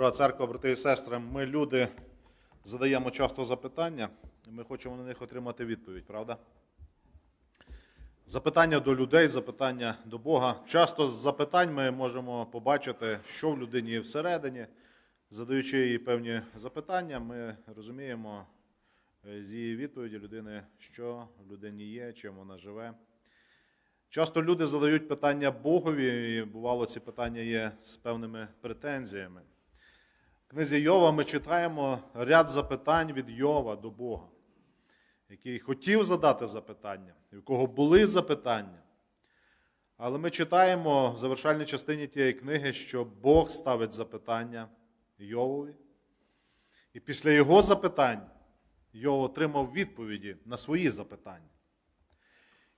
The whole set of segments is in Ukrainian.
Дорога церква, брати і сестри, ми люди задаємо часто запитання, і ми хочемо на них отримати відповідь, правда? Запитання до людей, запитання до Бога. Часто з запитань ми можемо побачити, що в людині є всередині. Задаючи їй певні запитання, ми розуміємо е, з її відповіді людини, що в людині є, чим вона живе. Часто люди задають питання Богові, і бувало, ці питання є з певними претензіями. Книзі Йова ми читаємо ряд запитань від Йова до Бога, який хотів задати запитання, в кого були запитання. Але ми читаємо в завершальній частині тієї книги, що Бог ставить запитання Йовові. І після його запитань Йов отримав відповіді на свої запитання.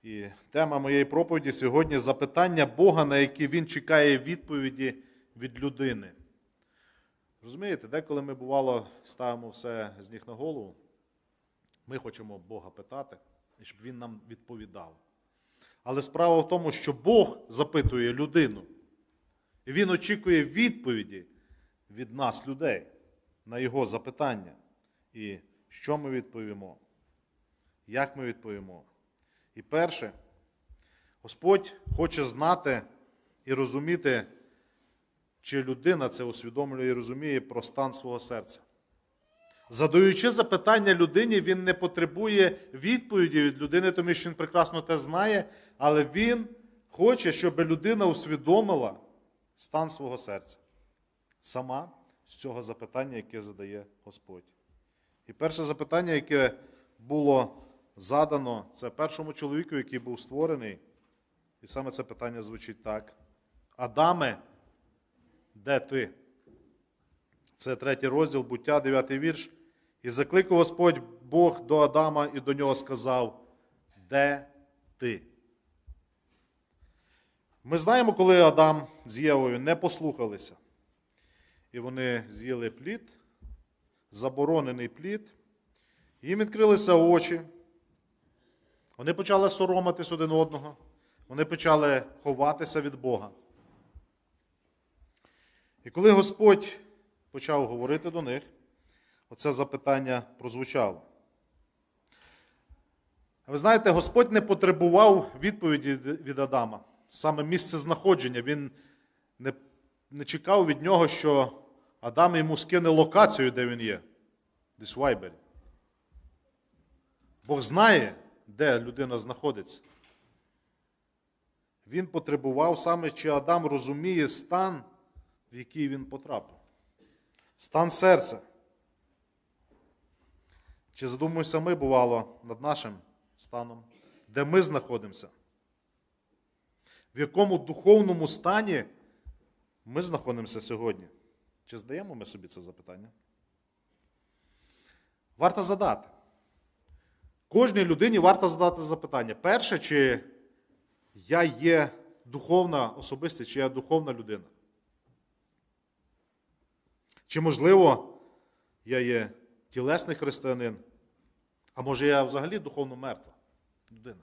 І тема моєї проповіді сьогодні запитання Бога, на які він чекає відповіді від людини. Розумієте, деколи ми, бувало, ставимо все з ніг на голову, ми хочемо Бога питати, і щоб Він нам відповідав. Але справа в тому, що Бог запитує людину, і Він очікує відповіді від нас, людей, на Його запитання. І що ми відповімо? Як ми відповімо? І перше, Господь хоче знати і розуміти, чи людина це усвідомлює і розуміє про стан свого серця. Задаючи запитання людині, він не потребує відповіді від людини, тому що він прекрасно те знає, але він хоче, щоб людина усвідомила стан свого серця. Сама з цього запитання, яке задає Господь. І перше запитання, яке було задано, це першому чоловіку, який був створений. І саме це питання звучить так: Адаме, де ти? Це третій розділ, буття, дев'ятий вірш. І закликав Господь Бог до Адама і до нього сказав: Де ти? Ми знаємо, коли Адам з Євою не послухалися, і вони з'їли плід, заборонений плід, їм відкрилися очі, вони почали соромитись один одного, вони почали ховатися від Бога. І коли Господь почав говорити до них, оце запитання прозвучало. Ви знаєте, Господь не потребував відповіді від Адама. Саме місце знаходження. Він не, не чекав від нього, що Адам йому скине локацію, де він є. Десь в Вайбері. Бог знає, де людина знаходиться. Він потребував саме, чи Адам розуміє стан, в який він потрапив. Стан серця. Чи задумуємося ми, бувало, над нашим станом, де ми знаходимося? В якому духовному стані ми знаходимося сьогодні? Чи здаємо ми собі це запитання? Варто задати. Кожній людині варто задати запитання. Перше, чи я є духовна особистість, чи я духовна людина? Чи, можливо, я є тілесний християнин, а може я взагалі духовно мертва людина?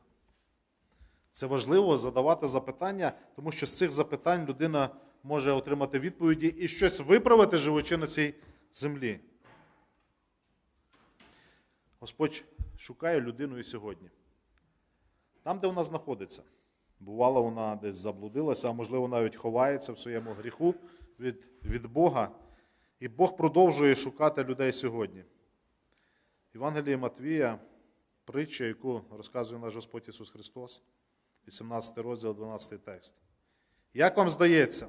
Це важливо задавати запитання, тому що з цих запитань людина може отримати відповіді і щось виправити, живучи на цій землі. Господь шукає людину і сьогодні. Там, де вона знаходиться. Бувало, вона десь заблудилася, а можливо, навіть ховається в своєму гріху від, від Бога. І Бог продовжує шукати людей сьогодні. Євангеліє Матвія, притча, яку розказує наш Господь Ісус Христос, 18 розділ, 12 текст. Як вам здається,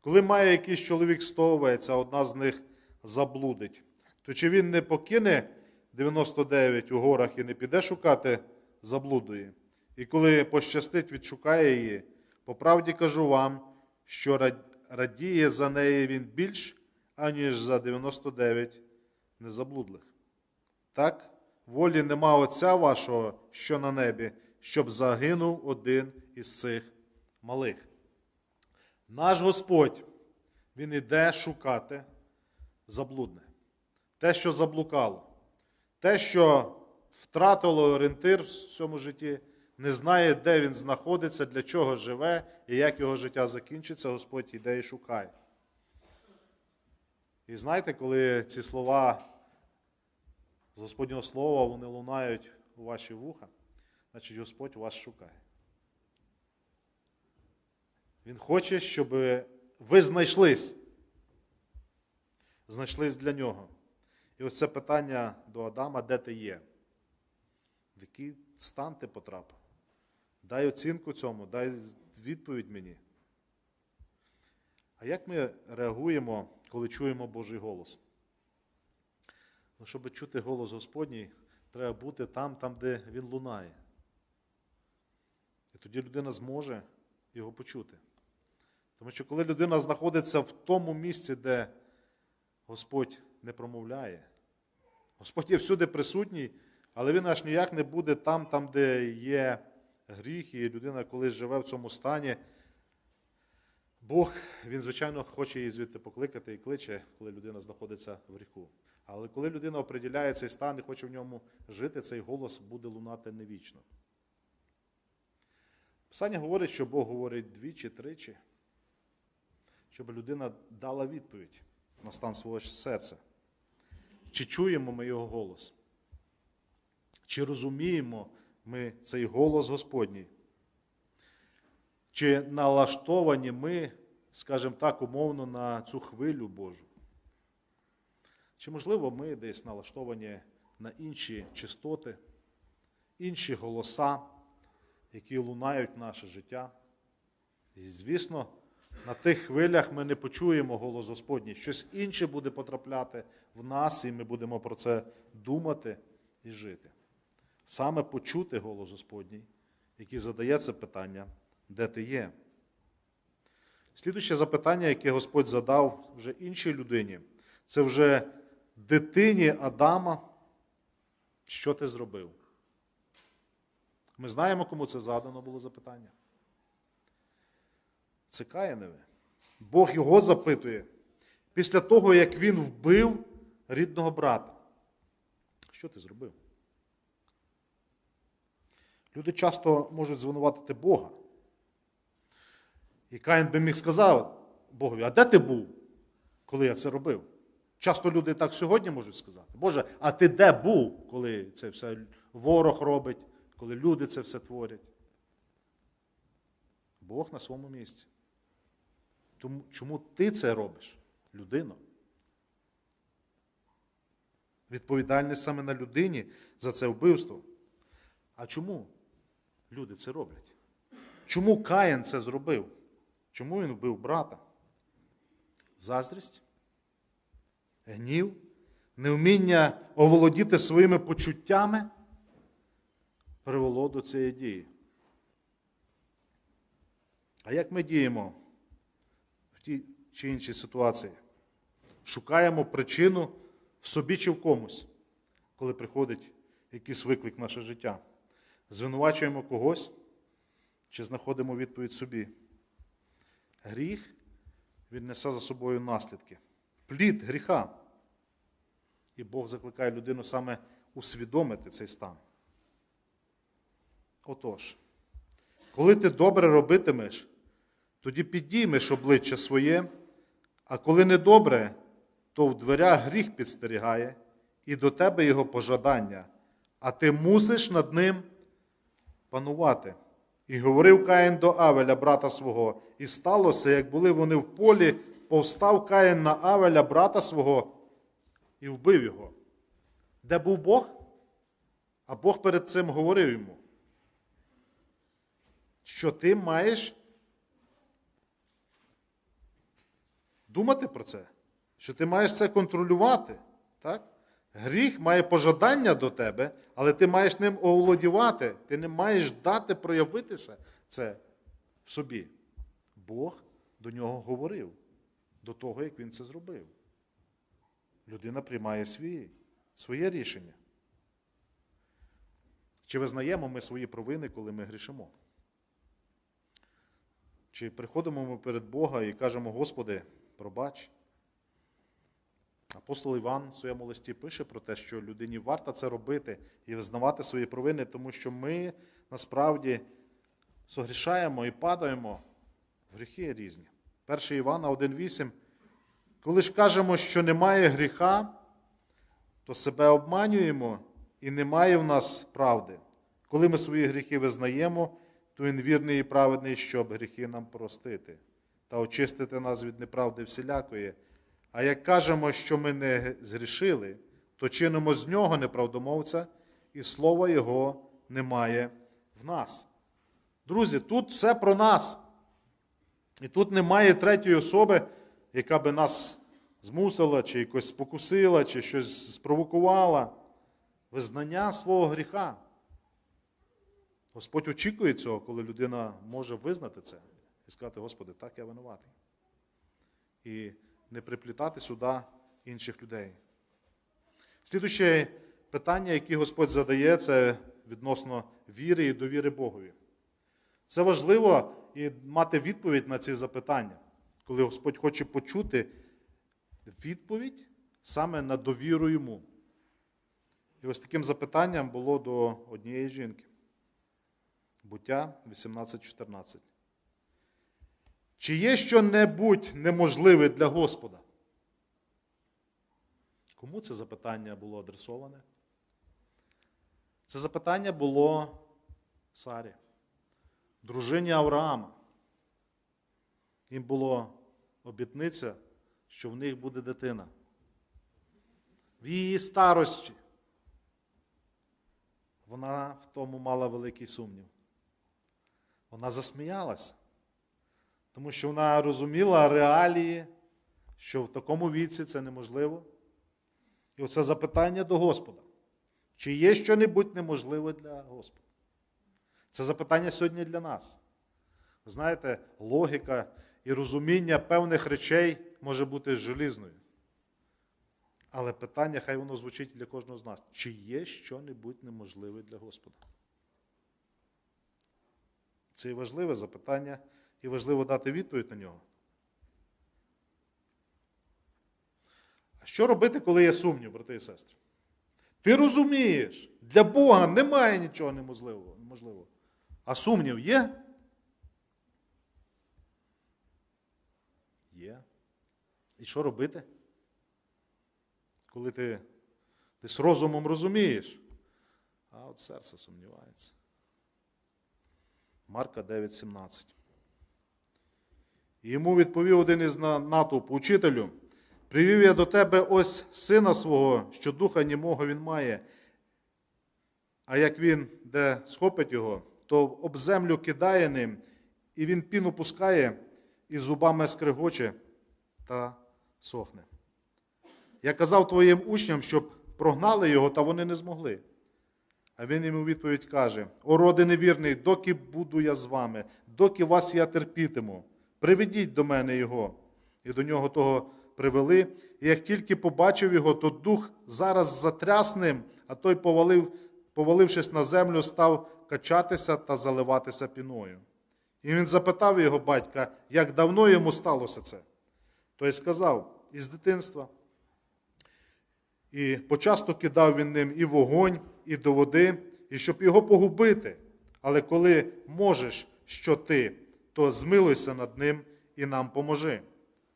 коли має якийсь чоловік 100 овець, а одна з них заблудить, то чи він не покине 99 у горах і не піде шукати заблудої? І коли пощастить, відшукає її, по правді кажу вам, що радіє за неї він більш, аніж за 99 незаблудлих. Так, волі нема Отця вашого, що на небі, щоб загинув один із цих малих. Наш Господь, Він іде шукати заблудне. Те, що заблукало, те, що втратило орієнтир в цьому житті, не знає, де він знаходиться, для чого живе і як його життя закінчиться, Господь іде і шукає. І знаєте, коли ці слова з Господнього Слова вони лунають у ваші вуха, значить Господь вас шукає. Він хоче, щоб ви знайшлись. Знайшлись для нього. І ось це питання до Адама, де ти є? В який стан ти потрапив? Дай оцінку цьому, дай відповідь мені. А як ми реагуємо, коли чуємо Божий голос? Ну, щоб чути голос Господній, треба бути там, там, де він лунає. І тоді людина зможе його почути. Тому що коли людина знаходиться в тому місці, де Господь не промовляє, Господь є всюди присутній, але він аж ніяк не буде там, там, де є гріх, і людина, коли живе в цьому стані, Бог, він, звичайно, хоче її звідти покликати і кличе, коли людина знаходиться в гріху. Але коли людина оприділяє цей стан і хоче в ньому жити, цей голос буде лунати невічно. Писання говорить, що Бог говорить двічі, тричі, щоб людина дала відповідь на стан свого серця. Чи чуємо ми його голос? Чи розуміємо ми цей голос Господній? Чи налаштовані ми, скажімо так, умовно на цю хвилю Божу? Чи, можливо, ми десь налаштовані на інші частоти, інші голоса, які лунають наше життя? І, звісно, на тих хвилях ми не почуємо голос Господній. Щось інше буде потрапляти в нас, і ми будемо про це думати і жити. Саме почути голос Господній, який задає це питання, де ти є. Слідуюче запитання, яке Господь задав вже іншій людині, це вже дитині Адама, що ти зробив? Ми знаємо, кому це задано було запитання. Це Каїневе. Бог його запитує після того, як він вбив рідного брата. Що ти зробив? Люди часто можуть звинуватити Бога. І Каїн би міг сказати Богові, а де ти був, коли я це робив? Часто люди так сьогодні можуть сказати. Боже, а ти де був, коли це все ворог робить, коли люди це все творять? Бог на своєму місці. Тому, чому ти це робиш, людино? Відповідальність саме на людині за це вбивство. А чому люди це роблять? Чому Каїн це зробив? Чому він вбив брата? Заздрість? Гнів? Невміння оволодіти своїми почуттями привело до цієї дії. А як ми діємо в тій чи іншій ситуації? Шукаємо причину в собі чи в комусь, коли приходить якийсь виклик в наше життя. Звинувачуємо когось чи знаходимо відповідь собі. Гріх він несе за собою наслідки. Плід гріха. І Бог закликає людину саме усвідомити цей стан. Отож, коли ти добре робитимеш, тоді підіймеш обличчя своє, а коли недобре, то в дверях гріх підстерігає, і до тебе його пожадання, а ти мусиш над ним панувати. І говорив Каїн до Авеля, брата свого, і сталося, як були вони в полі, повстав Каїн на Авеля, брата свого, і вбив його. Де був Бог? А Бог перед цим говорив йому, що ти маєш думати про це, що ти маєш це контролювати. Так? Гріх має пожадання до тебе, але ти маєш ним оволодівати, ти не маєш дати проявитися це в собі. Бог до нього говорив до того, як він це зробив. Людина приймає свій, своє рішення. Чи визнаємо ми свої провини, коли ми грішимо? Чи приходимо ми перед Бога і кажемо, Господи, пробач? Апостол Іван в своєму листі пише про те, що людині варто це робити і визнавати свої провини, тому що ми насправді согрішаємо і падаємо в гріхи різні. 1 Івана 1,8 Коли ж кажемо, що немає гріха, то себе обманюємо і немає в нас правди. Коли ми свої гріхи визнаємо, то він вірний і праведний, щоб гріхи нам простити та очистити нас від неправди всілякої. А як кажемо, що ми не згрішили, то чинимо з нього неправдомовця, і слова Його немає в нас. Друзі, тут все про нас. І тут немає третьої особи, яка би нас змусила, чи якось спокусила, чи щось спровокувала. Визнання свого гріха. Господь очікує цього, коли людина може визнати це і сказати, Господи, так я винуватий. І не приплітати сюди інших людей. Слідуюче питання, яке Господь задає, це відносно віри і довіри Богові. Це важливо і мати відповідь на ці запитання, коли Господь хоче почути відповідь саме на довіру йому. І ось таким запитанням було до однієї жінки. Буття 18.14. Чи є що-небудь неможливе для Господа? Кому це запитання було адресоване? Це запитання було Сарі, дружині Авраама. Їм було обітниця, що в них буде дитина. В її старості. Вона в тому мала великий сумнів. Вона засміялася, тому що вона розуміла реалії, що в такому віці це неможливо. І оце запитання до Господа. Чи є що-небудь неможливе для Господа? Це запитання сьогодні для нас. Знаєте, логіка і розуміння певних речей може бути желізною. Але питання, хай воно звучить для кожного з нас. Чи є що-небудь неможливе для Господа? Це і важливе запитання, і важливо дати відповідь на нього. А що робити, коли є сумнів, брати і сестри? Ти розумієш, для Бога немає нічого неможливого. А сумнів є? Є. І що робити? Коли ти десь розумом розумієш, а от серце сумнівається. Марка 9,17. Йому відповів один із на- натовпу, учителю, привів я до тебе ось сина свого, що духа німого він має. А як він де схопить його, то об землю кидає ним, і він піну пускає, і зубами скригоче та сохне. Я казав твоїм учням, щоб прогнали його, та вони не змогли. А він йому відповідь каже: О, роди невірний, доки буду я з вами, доки вас я терпітиму, приведіть до мене його. І до нього того привели. І як тільки побачив його, то дух зараз затряс ним, а той, повалив, повалившись на землю, став качатися та заливатися піною. І він запитав його батька, як давно йому сталося це. Той сказав, із дитинства. І почасто кидав він ним і вогонь, і до води, і щоб його погубити. Але коли можеш, що ти, то змилуйся над ним і нам поможи.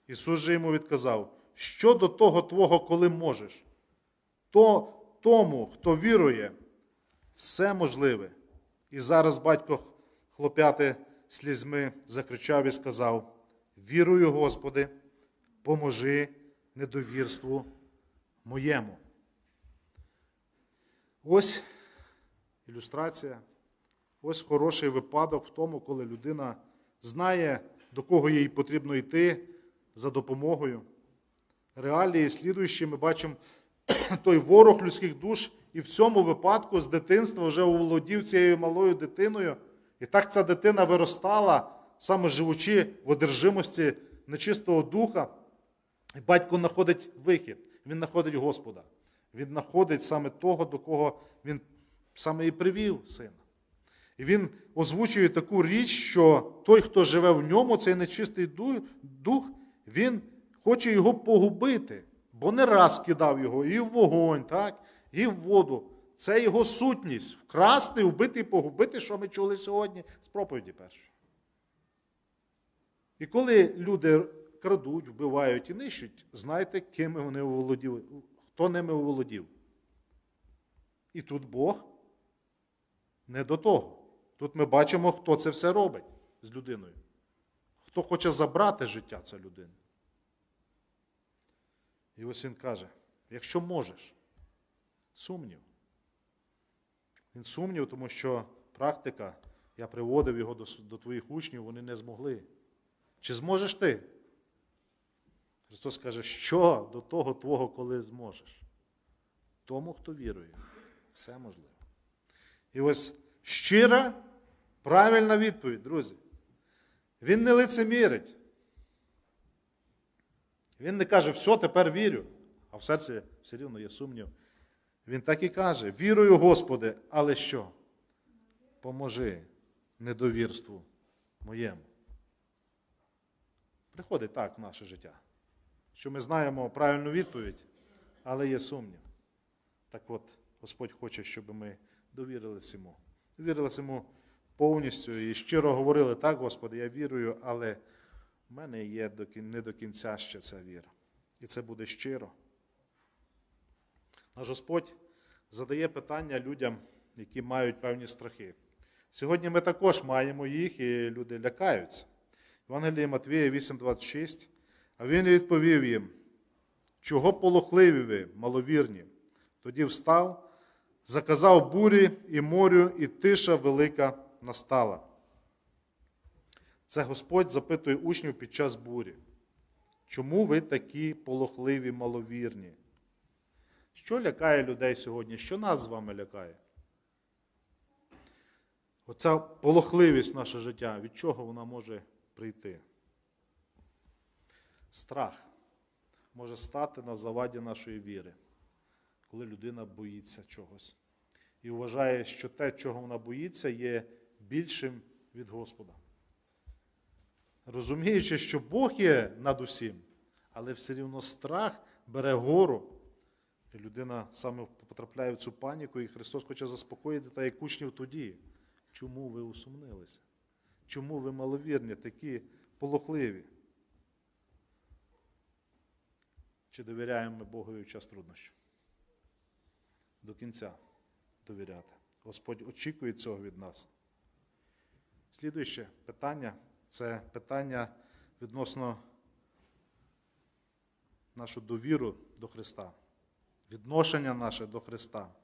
Ісус же йому відказав: що до того твого, коли можеш? То тому, хто вірує, все можливе. І зараз батько хлопяти слізьми закричав і сказав: Вірую, Господи, поможи недовірству моєму. Ось ілюстрація, ось хороший випадок в тому, коли людина знає, до кого їй потрібно йти за допомогою. Реалії слідуючі ми бачимо той ворог людських душ, і в цьому випадку з дитинства вже оволодів цією малою дитиною. І так ця дитина виростала, саме живучи в одержимості нечистого духа. І батько знаходить вихід, він знаходить Господа. Він знаходить саме того, до кого він саме і привів сина. І він озвучує таку річ, що той, хто живе в ньому, цей нечистий дух, він хоче його погубити, бо не раз кидав його і в вогонь, так, і в воду. Це його сутність вкрасти, вбити і погубити, що ми чули сьогодні з проповіді першої. І коли люди крадуть, вбивають і нищуть, знайте, ким вони оволоділи, хто ними оволодів. І тут Бог не до того. Тут ми бачимо, хто це все робить з людиною. Хто хоче забрати життя цієї людини. І ось він каже: якщо можеш, сумнів. Він сумнів, тому що практика, я приводив його до, до твоїх учнів, вони не змогли. Чи зможеш ти? Христос каже, що до того твого, коли зможеш? Тому, хто вірує, все можливо. І ось щира, правильна відповідь, друзі. Він не лицемірить. Він не каже, все, тепер вірю, а в серці все рівно є сумнів. Він так і каже: вірую, Господи, але що? Поможи недовірству моєму. Приходить так в наше життя, що ми знаємо правильну відповідь, але є сумнів. Так от, Господь хоче, щоб ми довірилися йому. Довірилися йому повністю і щиро говорили, так, Господи, я вірую, але в мене є не до кінця ще ця віра. І це буде щиро. Наш Господь задає питання людям, які мають певні страхи. Сьогодні ми також маємо їх, і люди лякаються. Євангеліє Матвія 8,26. А він відповів їм: чого полохливі ви, маловірні? Тоді встав, заказав бурі і морю, і тиша велика настала. Це Господь запитує учнів під час бурі. Чому ви такі полохливі, маловірні? Що лякає людей сьогодні? Що нас з вами лякає? Оця полохливість наше життя, від чого вона може прийти? Страх може стати на заваді нашої віри, коли людина боїться чогось. І вважає, що те, чого вона боїться, є більшим від Господа. Розуміючи, що Бог є над усім, але все рівно страх бере гору. І людина саме потрапляє в цю паніку, і Христос хоче заспокоїти та як учнів тоді. Чому ви усумнилися? Чому ви маловірні, такі полохливі? Чи довіряємо ми Богові в час труднощів? До кінця довіряти. Господь очікує цього від нас. Слідуюче питання це питання відносно нашу довіру до Христа, відношення наше до Христа,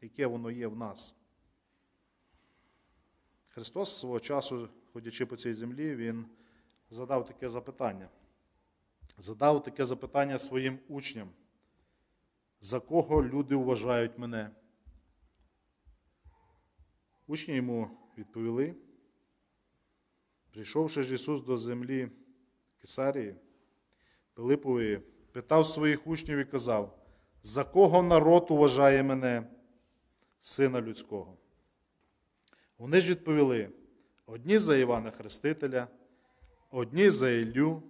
яке воно є в нас. Христос свого часу, ходячи по цій землі, Він задав таке запитання. Задав таке запитання своїм учням. За кого люди вважають мене? Учні йому відповіли. Прийшовши ж Ісус до землі Кесарії, Пилипової, питав своїх учнів і казав, за кого народ уважає мене, сина людського? Вони ж відповіли: одні за Івана Хрестителя, одні за Іллю,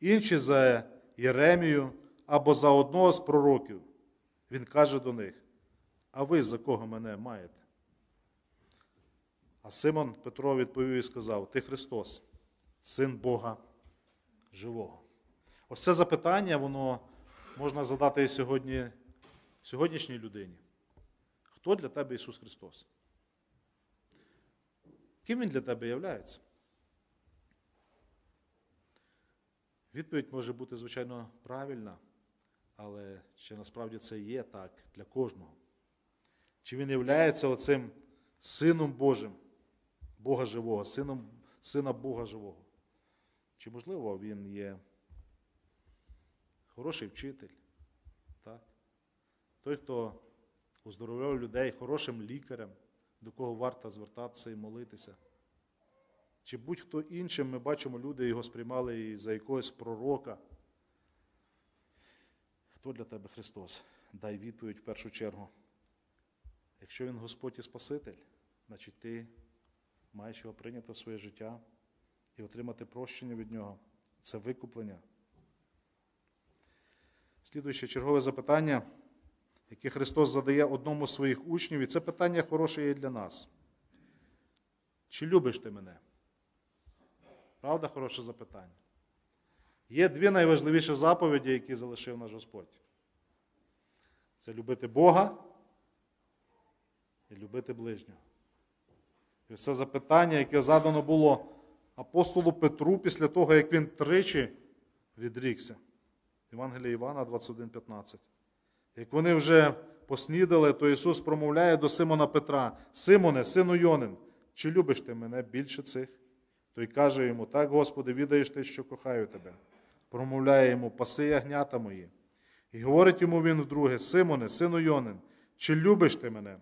інші за Єремію або за одного з пророків. Він каже до них: А ви за кого мене маєте? А Симон Петро відповів і сказав: Ти Христос, син Бога живого. Ось це запитання, воно можна задати і сьогодні, сьогоднішній людині. Хто для тебе Ісус Христос? Ким Він для тебе являється? Відповідь може бути, звичайно, правильна, але чи насправді це є так для кожного? Чи він являється оцим Сином Божим, Бога Живого, сином, Сина Бога Живого? Чи, можливо, він є хороший вчитель? Так? Той, хто оздоровляв людей, хорошим лікарем, до кого варто звертатися і молитися? Чи будь-хто іншим, ми бачимо, люди його сприймали і за якогось пророка. Хто для тебе Христос? Дай відповідь в першу чергу. Якщо Він Господь і Спаситель, значить ти маєш його прийняти в своє життя і отримати прощення від нього. Це викуплення. Слідуюче чергове запитання, яке Христос задає одному з своїх учнів, і це питання хороше є для нас. Чи любиш ти мене? Правда, хороше запитання? Є дві найважливіші заповіді, які залишив наш Господь. Це любити Бога і любити ближнього. І все запитання, яке задано було апостолу Петру після того, як він тричі відрікся. Євангелія Івана 21,15. Як вони вже поснідали, то Ісус промовляє до Симона Петра: Симоне, сину Йонин, чи любиш ти мене більше цих? Той каже йому: Так, Господи, відаєш ти, що кохаю тебе. Промовляє йому, паси ягнята мої. І говорить йому він вдруге: Симоне, сину Йонин, чи любиш ти мене?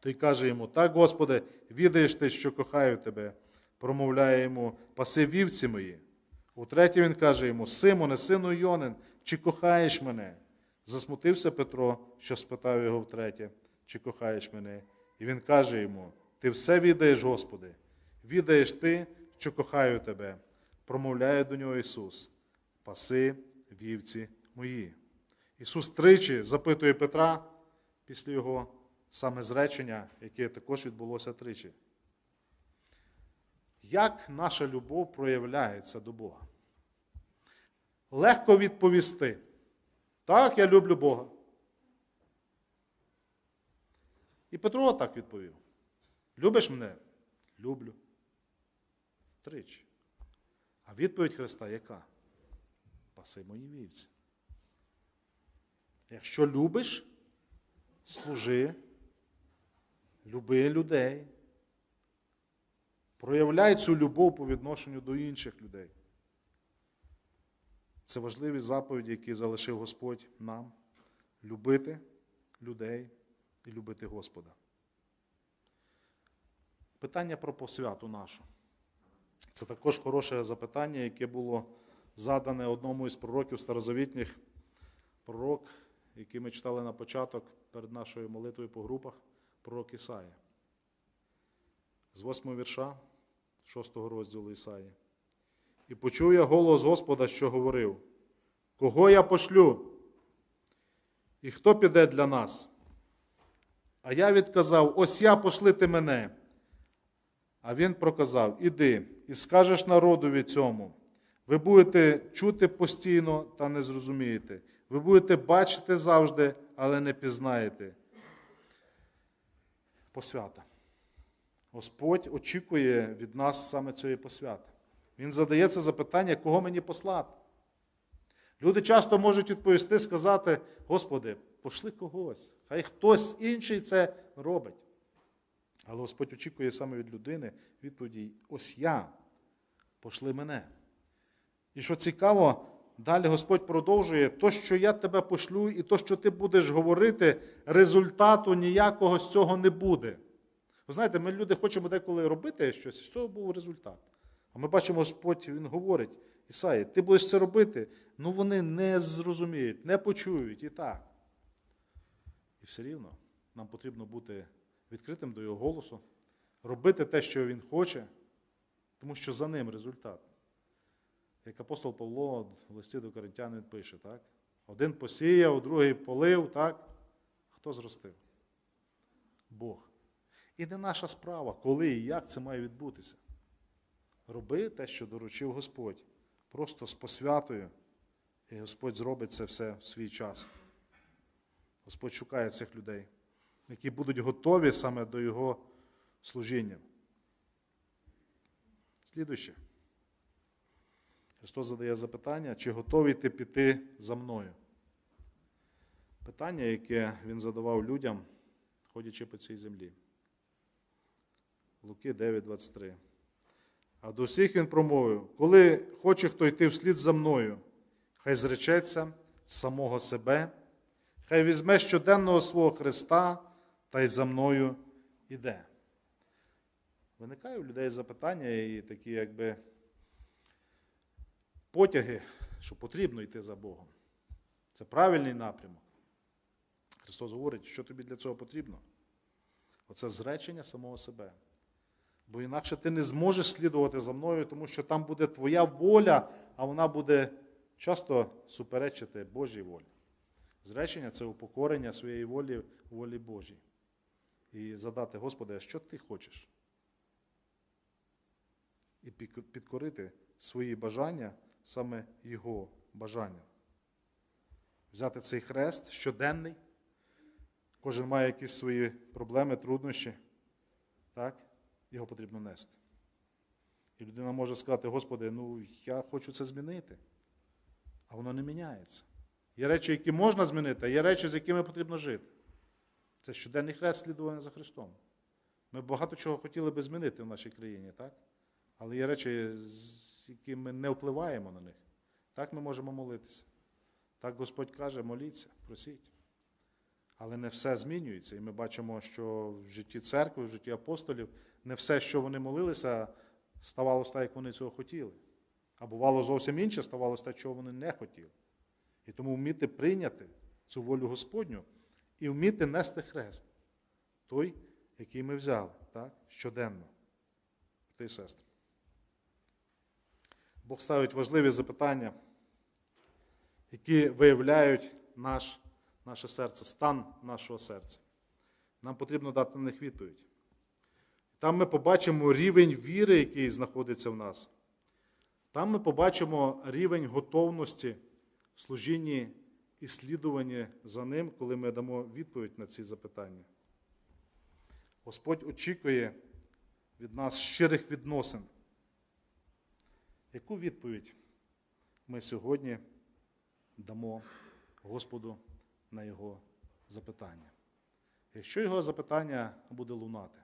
Той каже йому: Так, Господи, відаєш ти, що кохаю тебе. Промовляє йому, паси вівці мої. Утретє він каже йому: Симоне, сину Йонин, чи кохаєш мене? Засмутився Петро, що спитав його втретє, чи кохаєш мене. І він каже йому: Ти все відаєш, Господи, відаєш ти, що кохаю тебе. Промовляє до нього Ісус: Паси вівці мої. Ісус тричі запитує Петра після його саме зречення, яке також відбулося тричі. Як наша любов проявляється до Бога? Легко відповісти. Так, я люблю Бога. І Петро так відповів. Любиш мене? Люблю. Тричі. А відповідь Христа яка? Паси мої вівці. Якщо любиш, служи, люби людей. Проявляй цю любов по відношенню до інших людей. Це важливі заповіді, які залишив Господь нам любити людей і любити Господа. Питання про посвяту нашу. Це також хороше запитання, яке було задане одному із пророків старозавітніх, пророк, який ми читали на початок перед нашою молитвою по групах, пророк Ісая. З восьмого вірша, шостого розділу Ісаї. І почув я голос Господа, що говорив: Кого я пошлю? І хто піде для нас? А я відказав: Ось я пошлити мене. А він проказав: Іди і скажеш народові цьому. Ви будете чути постійно та не зрозумієте. Ви будете бачити завжди, але не пізнаєте. Посвята. Господь очікує від нас саме цієї посвяти. Він задає це запитання, кого мені послати. Люди часто можуть відповісти, сказати: Господи, пошли когось, хай хтось інший це робить. Але Господь очікує саме від людини відповіді: ось я, пошли мене. І що цікаво, далі Господь продовжує, то, що я тебе пошлю, і то, що ти будеш говорити, результату ніякого з цього не буде. Ви знаєте, ми люди хочемо деколи робити щось, і з цього був результат. А ми бачимо, Господь Він говорить: Ісаї, ти будеш це робити, ну вони не зрозуміють, не почують і так. І все рівно нам потрібно бути відкритим до Його голосу, робити те, що Він хоче, тому що за ним результат. Як апостол Павло в листі до Коринтян пише, так? Один посіяв, другий полив, так? Хто зростив? Бог. І не наша справа, коли і як це має відбутися. Роби те, що доручив Господь. Просто з посвятою, і Господь зробить це все в свій час. Господь шукає цих людей, які будуть готові саме до Його служіння. Слідуюче. Христос задає запитання, чи готовий ти піти за мною? Питання, яке Він задавав людям, ходячи по цій землі. Луки 9,23. А до всіх він промовив: коли хоче хто йти вслід за мною, хай зречеться самого себе, хай візьме щоденного свого Христа та й за мною іде. Виникає у людей запитання і такі, якби потяги, що потрібно йти за Богом. Це правильний напрямок. Христос говорить, що тобі для цього потрібно. Оце зречення самого себе. Бо інакше ти не зможеш слідувати за мною, тому що там буде твоя воля, а вона буде часто суперечити Божій волі. Зречення це упокорення своєї волі волі Божій. І задати, Господи, що ти хочеш? І підкорити свої бажання саме Його бажанням. Взяти цей хрест щоденний. Кожен має якісь свої проблеми, труднощі. Так? Його потрібно нести. І людина може сказати, Господи, ну я хочу це змінити. А воно не міняється. Є речі, які можна змінити, а є речі, з якими потрібно жити. Це щоденний хрест слідування за Христом. Ми багато чого хотіли би змінити в нашій країні, так? Але є речі, з ми не впливаємо на них. Так ми можемо молитися. Так Господь каже, моліться, просіть. Але не все змінюється. І ми бачимо, що в житті церкви, в житті апостолів не все, що вони молилися, ставалося так, як вони цього хотіли. А бувало зовсім інше, ставалося те, чого вони не хотіли. І тому вміти прийняти цю волю Господню і вміти нести хрест, той, який ми взяли, так? щоденно. І сестри. Бог ставить важливі запитання, які виявляють наш, наше серце, стан нашого серця. Нам потрібно дати на них відповідь. Там ми побачимо рівень віри, який знаходиться в нас. Там ми побачимо рівень готовності в служінні і слідуванні за ним, коли ми дамо відповідь на ці запитання. Господь очікує від нас щирих відносин. Яку відповідь ми сьогодні дамо Господу на Його запитання? Якщо його запитання буде лунати,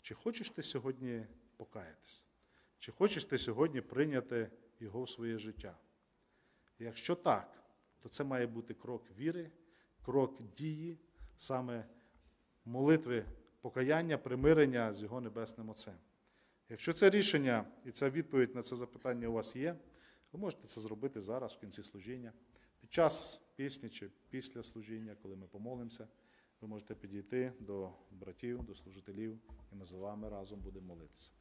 чи хочеш ти сьогодні покаятись? Чи хочеш ти сьогодні прийняти його в своє життя? Якщо так, то це має бути крок віри, крок дії, саме молитви покаяння, примирення з його небесним Отцем. Якщо це рішення і ця відповідь на це запитання у вас є, ви можете це зробити зараз, в кінці служіння, під час пісні чи після служіння, коли ми помолимося, ви можете підійти до братів, до служителів, і ми з вами разом будемо молитися.